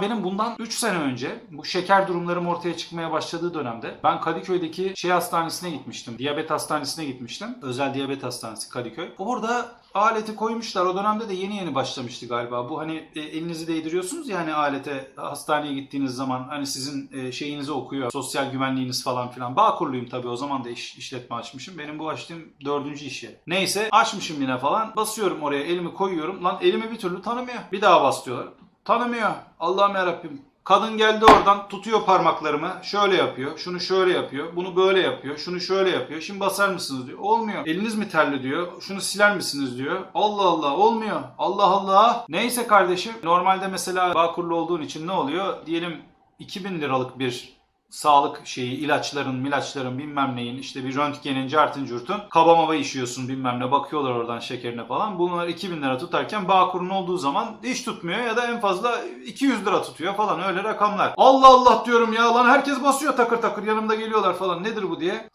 Benim bundan 3 sene önce bu şeker durumlarım ortaya çıkmaya başladığı dönemde ben Kadıköy'deki şey hastanesine gitmiştim. Diyabet hastanesine gitmiştim. Özel diyabet hastanesi Kadıköy. Orada aleti koymuşlar. O dönemde de yeni yeni başlamıştı galiba. Bu hani e, elinizi değdiriyorsunuz ya hani alete hastaneye gittiğiniz zaman hani sizin e, şeyinizi okuyor. Sosyal güvenliğiniz falan filan. Bağkurluyum tabii o zaman da iş, işletme açmışım. Benim bu açtığım dördüncü iş yeri. Neyse açmışım yine falan. Basıyorum oraya elimi koyuyorum. Lan elimi bir türlü tanımıyor. Bir daha bas diyorlar. Tanımıyor. Allah'ım yarabbim. Kadın geldi oradan tutuyor parmaklarımı. Şöyle yapıyor. Şunu şöyle yapıyor. Bunu böyle yapıyor. Şunu şöyle yapıyor. Şimdi basar mısınız diyor. Olmuyor. Eliniz mi terli diyor. Şunu siler misiniz diyor. Allah Allah olmuyor. Allah Allah. Neyse kardeşim. Normalde mesela Bağkurlu olduğun için ne oluyor? Diyelim 2000 liralık bir sağlık şeyi, ilaçların, milaçların bilmem neyin, işte bir röntgenin, cartın curtun, kaba maba işiyorsun bilmem ne, bakıyorlar oradan şekerine falan. Bunlar 2000 lira tutarken Bağkur'un olduğu zaman hiç tutmuyor ya da en fazla 200 lira tutuyor falan öyle rakamlar. Allah Allah diyorum ya lan herkes basıyor takır takır yanımda geliyorlar falan nedir bu diye.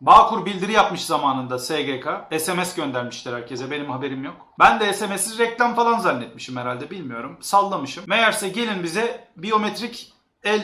Bağkur bildiri yapmış zamanında SGK. SMS göndermişler herkese benim haberim yok. Ben de SMS'i reklam falan zannetmişim herhalde bilmiyorum. Sallamışım. Meğerse gelin bize biyometrik el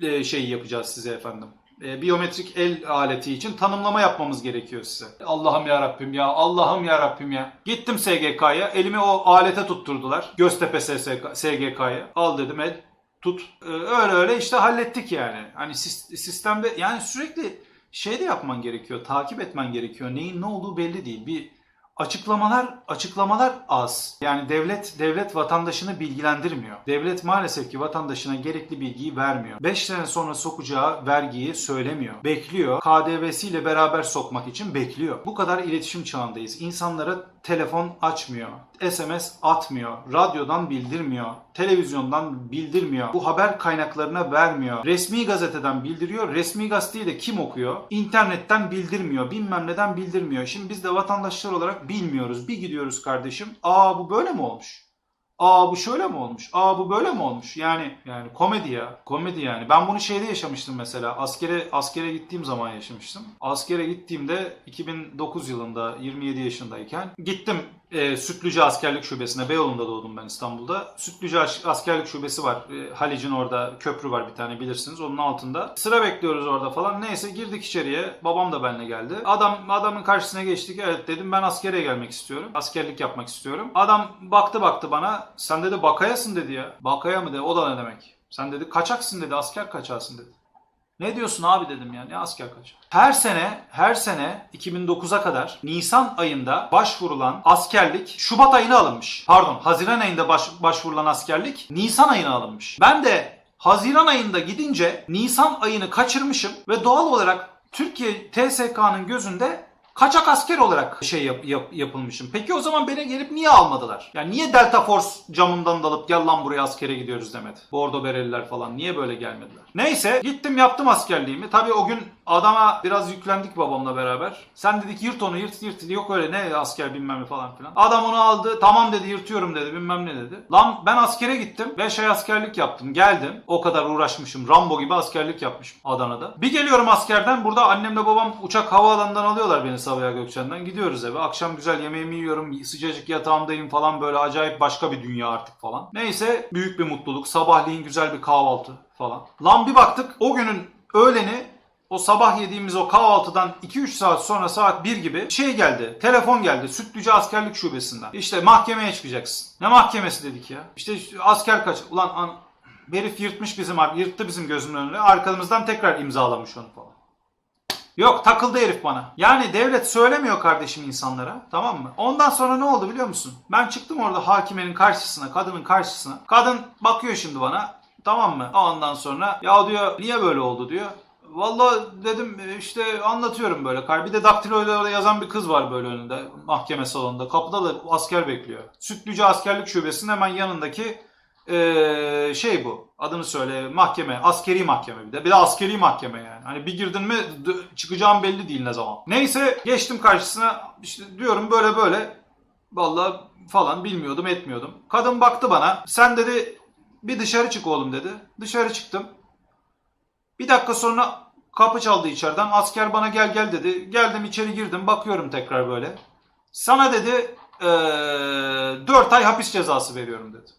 şeyi yapacağız size efendim. E, biyometrik el aleti için tanımlama yapmamız gerekiyor size. Allah'ım ya Rabbim ya. Allah'ım ya Rabbim ya. Gittim SGK'ya. Elimi o alete tutturdular. Göztepe SSK SGK'ya. Al dedim el tut. E, öyle öyle işte hallettik yani. Hani sis- sistemde yani sürekli şey de yapman gerekiyor. Takip etmen gerekiyor. Neyin ne olduğu belli değil. Bir Açıklamalar açıklamalar az. Yani devlet devlet vatandaşını bilgilendirmiyor. Devlet maalesef ki vatandaşına gerekli bilgiyi vermiyor. 5 sene sonra sokacağı vergiyi söylemiyor. Bekliyor. KDV'siyle beraber sokmak için bekliyor. Bu kadar iletişim çağındayız. İnsanlara telefon açmıyor. SMS atmıyor. Radyodan bildirmiyor. Televizyondan bildirmiyor. Bu haber kaynaklarına vermiyor. Resmi gazeteden bildiriyor. Resmi gazeteyi de kim okuyor? İnternetten bildirmiyor. Bilmem neden bildirmiyor. Şimdi biz de vatandaşlar olarak bilmiyoruz. Bir gidiyoruz kardeşim. Aa bu böyle mi olmuş? Aa bu şöyle mi olmuş? Aa bu böyle mi olmuş? Yani yani komedi ya. Komedi yani. Ben bunu şeyde yaşamıştım mesela. Askere askere gittiğim zaman yaşamıştım. Askere gittiğimde 2009 yılında 27 yaşındayken gittim e, Sütlüce Askerlik Şubesi'ne. Beyoğlu'nda doğdum ben İstanbul'da. Sütlüce As- Askerlik Şubesi var. E, Halic'in orada köprü var bir tane bilirsiniz. Onun altında. Sıra bekliyoruz orada falan. Neyse girdik içeriye. Babam da benimle geldi. Adam adamın karşısına geçtik. Evet dedim ben askere gelmek istiyorum. Askerlik yapmak istiyorum. Adam baktı baktı bana. Sen dedi bakayasın dedi ya. Bakaya mı dedi. O da ne demek? Sen dedi kaçaksın dedi. Asker kaçarsın dedi. Ne diyorsun abi dedim ya. Ne asker kaçağı? Her sene, her sene 2009'a kadar Nisan ayında başvurulan askerlik Şubat ayına alınmış. Pardon, Haziran ayında baş- başvurulan askerlik Nisan ayına alınmış. Ben de Haziran ayında gidince Nisan ayını kaçırmışım ve doğal olarak Türkiye TSK'nın gözünde kaçak asker olarak şey yap- yap- yapılmışım. Peki o zaman beni gelip niye almadılar? Yani niye Delta Force camından dalıp gel lan buraya askere gidiyoruz demedi. Bordo bereliler falan niye böyle gelmediler? Neyse gittim yaptım askerliğimi. Tabii o gün adama biraz yüklendik babamla beraber. Sen dedik yırt onu yırt yırt. Yok öyle ne asker bilmem ne falan filan. Adam onu aldı. Tamam dedi yırtıyorum dedi bilmem ne dedi. Lan ben askere gittim. 5 ay askerlik yaptım. Geldim. O kadar uğraşmışım. Rambo gibi askerlik yapmışım Adana'da. Bir geliyorum askerden. Burada annemle babam uçak havaalanından alıyorlar beni Sabiha Gökçen'den. Gidiyoruz eve. Akşam güzel yemeğimi yiyorum. Sıcacık yatağımdayım falan böyle acayip başka bir dünya artık falan. Neyse büyük bir mutluluk. Sabahleyin güzel bir kahvaltı falan. Lan bir baktık o günün öğleni o sabah yediğimiz o kahvaltıdan 2-3 saat sonra saat 1 gibi şey geldi. Telefon geldi Sütlüce Askerlik Şubesi'nden. İşte mahkemeye çıkacaksın. Ne mahkemesi dedik ya? İşte asker kaç... Ulan an... herif yırtmış bizim yırttı bizim gözümün önüne. Arkamızdan tekrar imzalamış onu falan. Yok takıldı herif bana. Yani devlet söylemiyor kardeşim insanlara tamam mı? Ondan sonra ne oldu biliyor musun? Ben çıktım orada hakimenin karşısına, kadının karşısına. Kadın bakıyor şimdi bana tamam mı? Ondan sonra ya diyor niye böyle oldu diyor. Vallahi dedim işte anlatıyorum böyle. Bir de daktiloyla yazan bir kız var böyle önünde mahkeme salonunda. Kapıda da asker bekliyor. Sütlüce Askerlik Şubesi'nin hemen yanındaki ee, şey bu. Adını söyle. Mahkeme. Askeri mahkeme bir de. Bir de askeri mahkeme yani. Hani bir girdin mi çıkacağın belli değil ne zaman. Neyse geçtim karşısına. işte diyorum böyle böyle. Vallahi falan bilmiyordum etmiyordum. Kadın baktı bana. Sen dedi bir dışarı çık oğlum dedi. Dışarı çıktım. Bir dakika sonra kapı çaldı içeriden. Asker bana gel gel dedi. Geldim içeri girdim. Bakıyorum tekrar böyle. Sana dedi ee, 4 ay hapis cezası veriyorum dedi.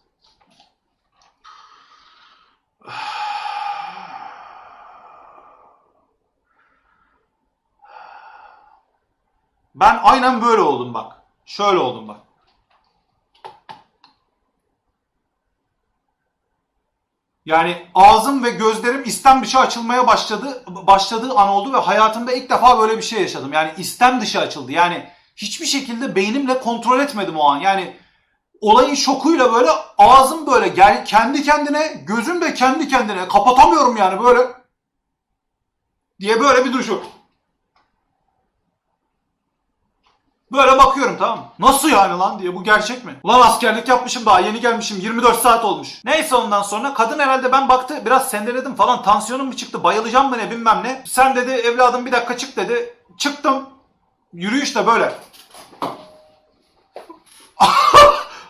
Ben aynen böyle oldum bak. Şöyle oldum bak. Yani ağzım ve gözlerim istem dışı açılmaya başladı başladığı an oldu ve hayatımda ilk defa böyle bir şey yaşadım. Yani istem dışı açıldı. Yani hiçbir şekilde beynimle kontrol etmedim o an. Yani olayın şokuyla böyle ağzım böyle gel kendi kendine, gözüm de kendi kendine kapatamıyorum yani böyle diye böyle bir duruşu. Böyle bakıyorum tamam mı? Nasıl yani lan diye bu gerçek mi? Ulan askerlik yapmışım daha yeni gelmişim 24 saat olmuş. Neyse ondan sonra kadın herhalde ben baktı biraz sendeledim falan tansiyonum mu çıktı bayılacağım mı ne bilmem ne. Sen dedi evladım bir dakika çık dedi. Çıktım. Yürüyüş de böyle.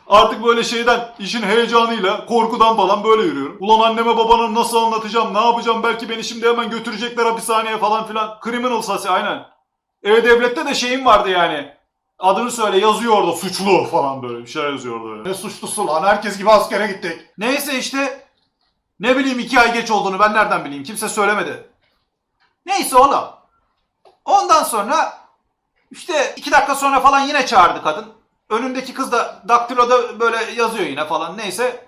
Artık böyle şeyden, işin heyecanıyla, korkudan falan böyle yürüyorum. Ulan anneme babana nasıl anlatacağım, ne yapacağım, belki beni şimdi hemen götürecekler hapishaneye falan filan. Criminal sasi aynen. E-Devlet'te de şeyim vardı yani. Adını söyle yazıyor orada suçlu falan böyle bir şeyler yazıyor orada. Ne suçlusu lan herkes gibi askere gittik. Neyse işte ne bileyim iki ay geç olduğunu ben nereden bileyim kimse söylemedi. Neyse oğlum. Ondan sonra işte iki dakika sonra falan yine çağırdı kadın. Önündeki kız da daktiloda böyle yazıyor yine falan neyse.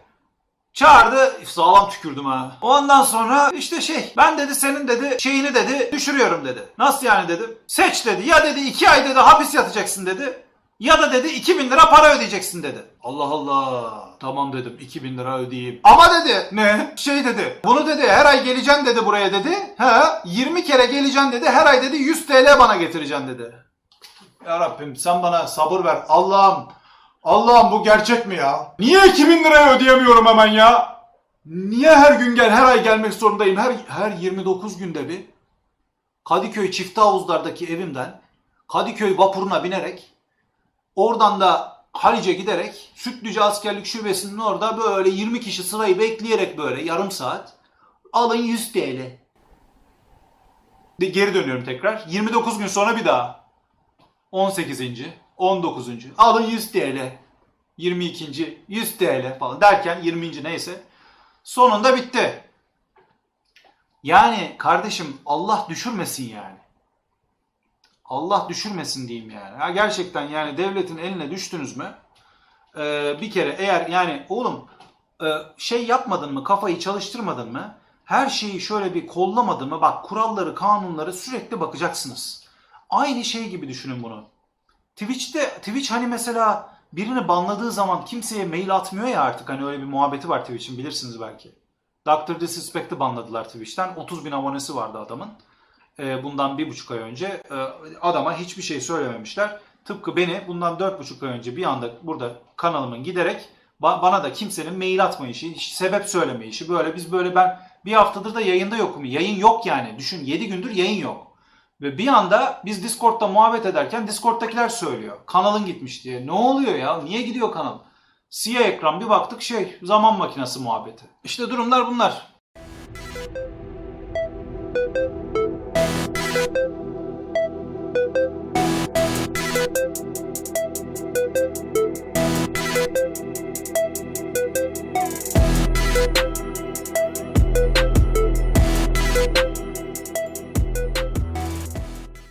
Çağırdı sağlam tükürdüm ha. Ondan sonra işte şey ben dedi senin dedi şeyini dedi düşürüyorum dedi. Nasıl yani dedim. Seç dedi ya dedi iki ay dedi hapis yatacaksın dedi. Ya da dedi 2000 lira para ödeyeceksin dedi. Allah Allah. Tamam dedim 2000 lira ödeyeyim. Ama dedi ne? Şey dedi. Bunu dedi her ay geleceksin dedi buraya dedi. He 20 kere geleceksin dedi. Her ay dedi 100 TL bana getireceksin dedi. Ya Rabbim sen bana sabır ver. Allah'ım Allah'ım bu gerçek mi ya? Niye 2000 liraya ödeyemiyorum hemen ya? Niye her gün gel, her ay gelmek zorundayım? Her her 29 günde bir Kadıköy çift havuzlardaki evimden Kadıköy vapuruna binerek oradan da Halice giderek Sütlüce Askerlik Şubesi'nin orada böyle 20 kişi sırayı bekleyerek böyle yarım saat alın 100 TL. De geri dönüyorum tekrar. 29 gün sonra bir daha. 18. 19. Alın 100 TL. 22. 100 TL falan derken 20. neyse. Sonunda bitti. Yani kardeşim Allah düşürmesin yani. Allah düşürmesin diyeyim yani. Ha gerçekten yani devletin eline düştünüz mü? Ee, bir kere eğer yani oğlum e, şey yapmadın mı kafayı çalıştırmadın mı? Her şeyi şöyle bir kollamadın mı? Bak kuralları kanunları sürekli bakacaksınız. Aynı şey gibi düşünün bunu. Twitch'te Twitch hani mesela birini banladığı zaman kimseye mail atmıyor ya artık hani öyle bir muhabbeti var Twitch'in bilirsiniz belki. Dr. Disrespect'ı banladılar Twitch'ten. 30 bin abonesi vardı adamın. Ee, bundan bir buçuk ay önce e, adama hiçbir şey söylememişler. Tıpkı beni bundan dört buçuk ay önce bir anda burada kanalımın giderek ba- bana da kimsenin mail atma işi, sebep söyleme işi böyle biz böyle ben bir haftadır da yayında yokum. Yayın yok yani. Düşün 7 gündür yayın yok. Ve bir anda biz Discord'da muhabbet ederken Discord'dakiler söylüyor. Kanalın gitmiş diye. Ne oluyor ya? Niye gidiyor kanal? Siyah ekran bir baktık şey zaman makinesi muhabbeti. İşte durumlar bunlar.